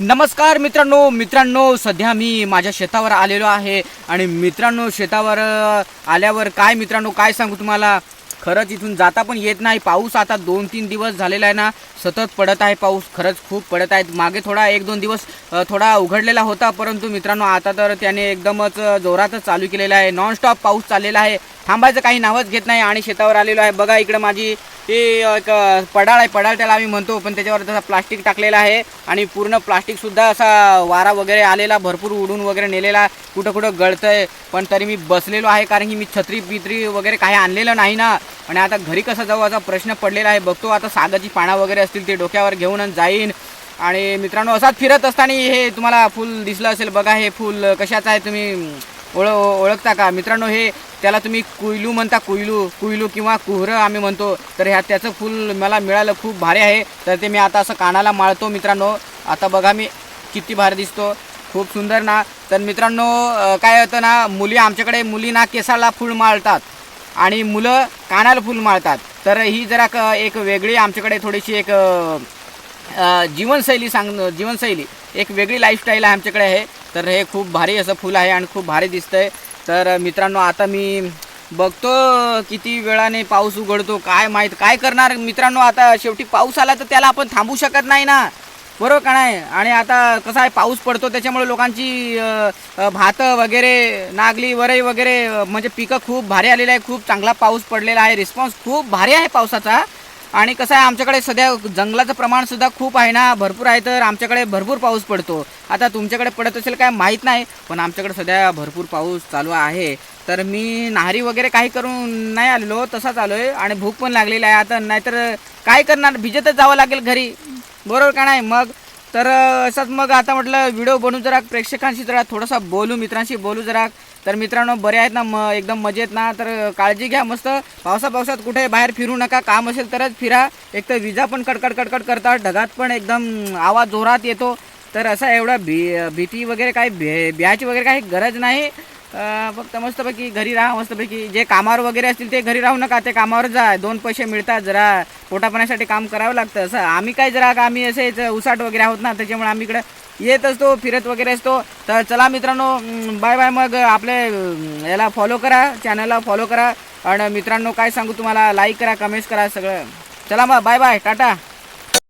नमस्कार मित्रांनो मित्रांनो सध्या मी माझ्या शेतावर आलेलो आहे आणि मित्रांनो शेतावर आल्यावर काय मित्रांनो काय सांगू तुम्हाला? खरंच इथून जाता पण येत नाही. पाऊस आता दोन तीन दिवस झालेला आहे ना सतत पडत आहे पाऊस. खरंच खूप पडत आहे. मागे थोडा एक दोन दिवस थोडा उघडलेला होता परंतु मित्रांनो आता तर त्याने एकदमच जोरातच चालू केलेला आहे. नॉनस्टॉप पाऊस चाललेला आहे. थांबायचं काही नावच घेत नाही आणि शेतावर आलेलो आहे. बघा इकडं माझी ही एक पडाळ आहे पडाळ त्याला आम्ही म्हणतो पण त्याच्यावर तसा प्लास्टिक टाकलेला आहे आणि पूर्ण प्लास्टिकसुद्धा असा वारा वगैरे आलेला भरपूर उडून वगैरे नेलेला कुठं कुठं गळतंय पण तरी मी बसलेलो आहे कारण की मी छत्री बित्री वगैरे काही आणलेलं नाही ना. आणि आता घरी कसं जाऊ असा प्रश्न पडलेला आहे बघतो आता सागाची पानं वगैरे असतील ते डोक्यावर घेऊन जाईन. आणि मित्रांनो असाच फिरत असताना हे तुम्हाला फूल दिसलं असेल बघा हे फूल कशाचं आहे तुम्ही ओळ ओळखता का? मित्रांनो हे त्याला तुम्ही कुयलू म्हणता कुयलू कुयलू किंवा कुहरं आम्ही म्हणतो. तर ह्या त्याचं फूल मला मिळालं खूप भारी आहे. तर ते मी आता असं कानाला माळतो मित्रांनो. आता बघा मी किती भारी दिसतो. खूप सुंदर ना. तर मित्रांनो काय होतं ना मुली आमच्याकडे मुली ना केसाला फूल माळतात आणि मुलं कानाला फूल माळतात. तर ही जरा क एक वेगळी आमच्याकडे थोडीशी एक जीवनशैली सांग जीवनशैली. एक वेगळी लाईफस्टाईल आहे आमच्याकडे आहे तर हे खूप भारी असं फुल आहे आणि खूप भारी दिसतंय. तर मित्रांनो आता मी बघतो किती वेळाने पाऊस उघडतो काय माहीत काय करणार? मित्रांनो आता शेवटी पाऊस आला तर त्याला आपण थांबू शकत नाही ना. बरोबर का नाही? आणि आता कसं आहे पाऊस पडतो त्याच्यामुळे लोकांची भात भातं वगैरे नागली वरई वगैरे म्हणजे पिकं खूप भारी आलेली आहे खूप चांगला पाऊस पडलेला आहे. रिस्पॉन्स खूप भारी आहे पावसाचा. आणि कसं आहे आमच्याकडे सध्या जंगलाचं प्रमाणसुद्धा खूप आहे ना. भरपूर आहे तर आमच्याकडे भरपूर पाऊस पडतो. आता तुमच्याकडे पडत असेल काय माहीत नाही पण आमच्याकडे सध्या भरपूर पाऊस चालू आहे. तर मी नाहरी वगैरे काही करून नाही आलेलो तसाच आलो आहे आणि भूक पण लागलेली आहे आता नाहीतर काय करणार? भिजतच जावं लागेल घरी. बरोबर का नाही? मग तर असंच मग आता म्हटलं व्हिडिओ बनवू जरा प्रेक्षकांशी जरा थोडासा बोलू मित्रांशी बोलू जरा. तर मित्रांनो बरे आहेत ना? म एकदम मजेत ना? तर काळजी घ्या मस्त. पावसा पावसात कुठे बाहेर फिरू नका काम असेल तरच फिरा. एक तर विजा पण कडकड कडकड करतात ढगात पण एकदम आवाज जोरात येतो. तर असा एवढा भी भीती वगैरे काही भे भ्यायची वगैरे काही गरज नाही. फक्त मस्तपैकी घरी राहा मस्तपैकी जे कामावर वगैरे असतील ते घरी राहू नका ते कामावर जा. दोन पैसे मिळतात जरा पोटापाण्यासाठी काम करावं लागतं. असं आम्ही काय जरा का आम्ही असेच उसाट वगैरे आहोत ना त्याच्यामुळे आम्ही इकडं येत असतो फिरत वगैरे असतो. तर चला मित्रांनो बाय बाय. मग आपले याला फॉलो करा चॅनलला फॉलो करा. आणि मित्रांनो काय सांगू तुम्हाला? लाईक करा कमेंट्स करा सगळं. चला मग बाय बाय टाटा.